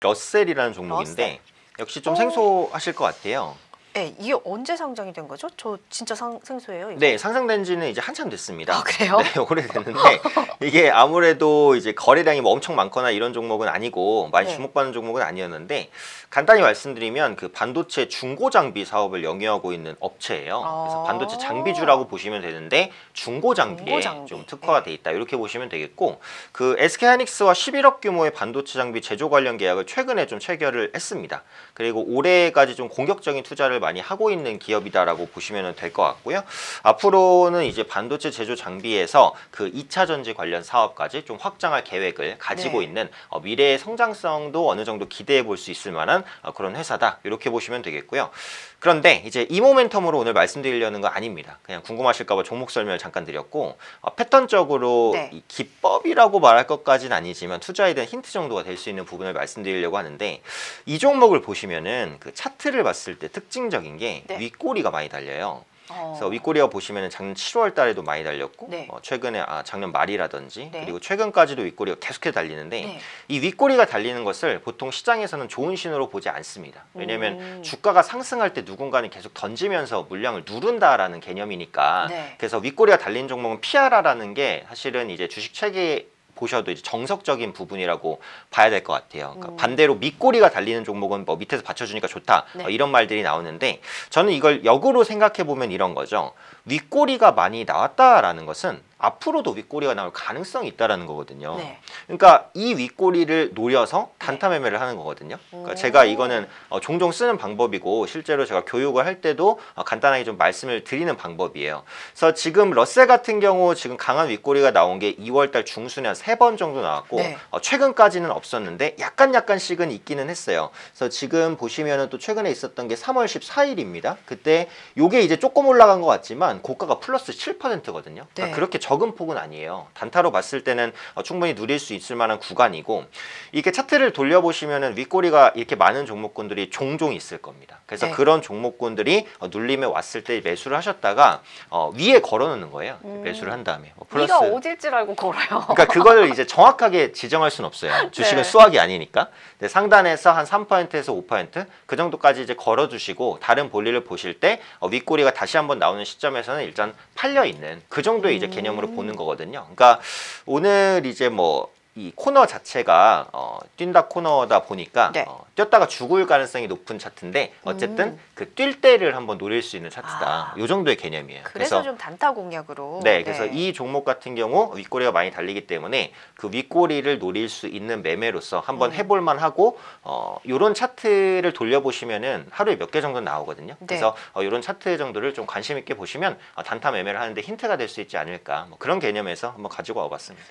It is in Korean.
러셀이라는 종목인데 러셀. 역시 좀 오. 생소하실 것 같아요. 네, 이게 언제 상장이 된 거죠? 저 진짜 상, 생소해요. 이거. 네, 상장된 지는 이제 한참 됐습니다. 아, 그래요? 네, 오래됐는데 이게 아무래도 이제 거래량이 뭐 엄청 많거나 이런 종목은 아니고 많이 네. 주목받는 종목은 아니었는데 간단히 말씀드리면 그 반도체 중고 장비 사업을 영위하고 있는 업체예요. 그래서 아. 반도체 장비주라고 보시면 되는데 중고 장비에 장비. 좀 특화가 돼 있다 이렇게 보시면 되겠고 그 SK 하이닉스와 11억 규모의 반도체 장비 제조 관련 계약을 최근에 좀 체결을 했습니다. 그리고 올해까지 좀 공격적인 투자를 많이 하고 있는 기업이다라고 보시면 될 것 같고요. 앞으로는 이제 반도체 제조 장비에서 그 2차 전지 관련 사업까지 좀 확장할 계획을 가지고 네. 있는 어, 미래의 성장성도 어느 정도 기대해 볼 수 있을 만한 어, 그런 회사다 이렇게 보시면 되겠고요. 그런데 이제 이 모멘텀으로 오늘 말씀드리려는 거 아닙니다. 그냥 궁금하실까봐 종목 설명을 잠깐 드렸고 어, 패턴적으로 네. 이 기법이라고 말할 것까지는 아니지만 투자에 대한 힌트 정도가 될 수 있는 부분을 말씀드리려고 하는데 이 종목을 보시면은 그 차트를 봤을 때 특징적 인 게 네. 윗꼬리가 많이 달려요. 어. 그래서 윗꼬리가 보시면은 작년 7월 달에도 많이 달렸고 네. 어, 최근에 아 작년 말이라든지 네. 그리고 최근까지도 윗꼬리가 계속해서 달리는데 네. 이 윗꼬리가 달리는 것을 보통 시장에서는 좋은 신호로 보지 않습니다. 왜냐하면 음. 주가가 상승할 때 누군가는 계속 던지면서 물량을 누른다라는 개념이니까 네. 그래서 윗꼬리가 달린 종목은 피하라라는 게 사실은 이제 주식 체계 보셔도 이제 정석적인 부분이라고 봐야 될 것 같아요. 그러니까 음. 반대로 밑꼬리가 달리는 종목은 뭐 밑에서 받쳐주니까 좋다 네. 어, 이런 말들이 나오는데 저는 이걸 역으로 생각해 보면 이런 거죠. 윗꼬리가 많이 나왔다라는 것은 앞으로도 윗꼬리가 나올 가능성이 있다라는 거거든요. 네. 그러니까 이 윗꼬리를 노려서 단타 매매를 하는 거거든요. 그러니까 오. 제가 이거는 어, 종종 쓰는 방법이고 실제로 제가 교육을 할 때도 어, 간단하게 좀 말씀을 드리는 방법이에요. 그래서 지금 러셀 같은 경우 지금 강한 윗꼬리가 나온 게 2월달 중순에 한세번 정도 나왔고 네. 어, 최근까지는 없었는데 약간 약간씩은 있기는 했어요. 그래서 지금 보시면은 또 최근에 있었던 게 3월 14일입니다. 그때 요게 이제 조금 올라간 것 같지만 고가가 플러스 7%거든요. 그러니까 네. 그렇게 적은 폭은 아니에요. 단타로 봤을 때는 어, 충분히 누릴 수 있을 만한 구간이고 이렇게 차트를 돌려보시면은 윗꼬리가 이렇게 많은 종목군들이 종종 있을 겁니다. 그래서 네. 그런 종목군들이 어, 눌림에 왔을 때 매수를 하셨다가 어, 위에 걸어놓는 거예요. 음. 매수를 한 다음에 뭐 플러스 네가 어딜 줄 알고 걸어요. 그러니까 그걸 이제 정확하게 지정할 수는 없어요. 주식은 네. 수학이 아니니까. 근데 상단에서 한 3%에서 5%그 정도까지 이제 걸어두시고 다른 볼일을 보실 때 어, 윗꼬리가 다시 한번 나오는 시점에서는 일단 팔려 있는 그 정도의 이제 음. 개념으로 보는 거거든요. 그러니까 오늘 이제 뭐 이 코너 자체가 어, 뛴다 코너다 보니까 네. 어, 뛰었다가 죽을 가능성이 높은 차트인데 어쨌든 음. 그뛸 때를 한번 노릴 수 있는 차트다. 아. 요 정도의 개념이에요. 그래서 좀 단타 공략으로. 네, 그래서 이 종목 같은 경우 윗꼬리가 많이 달리기 때문에 그 윗꼬리를 노릴 수 있는 매매로서 한번 음. 해볼만 하고 어, 요런 차트를 돌려보시면은 하루에 몇 개 정도 나오거든요. 네. 그래서 어, 요런 차트 정도를 좀 관심 있게 보시면 어, 단타 매매를 하는데 힌트가 될 수 있지 않을까 뭐 그런 개념에서 한번 가지고 와봤습니다.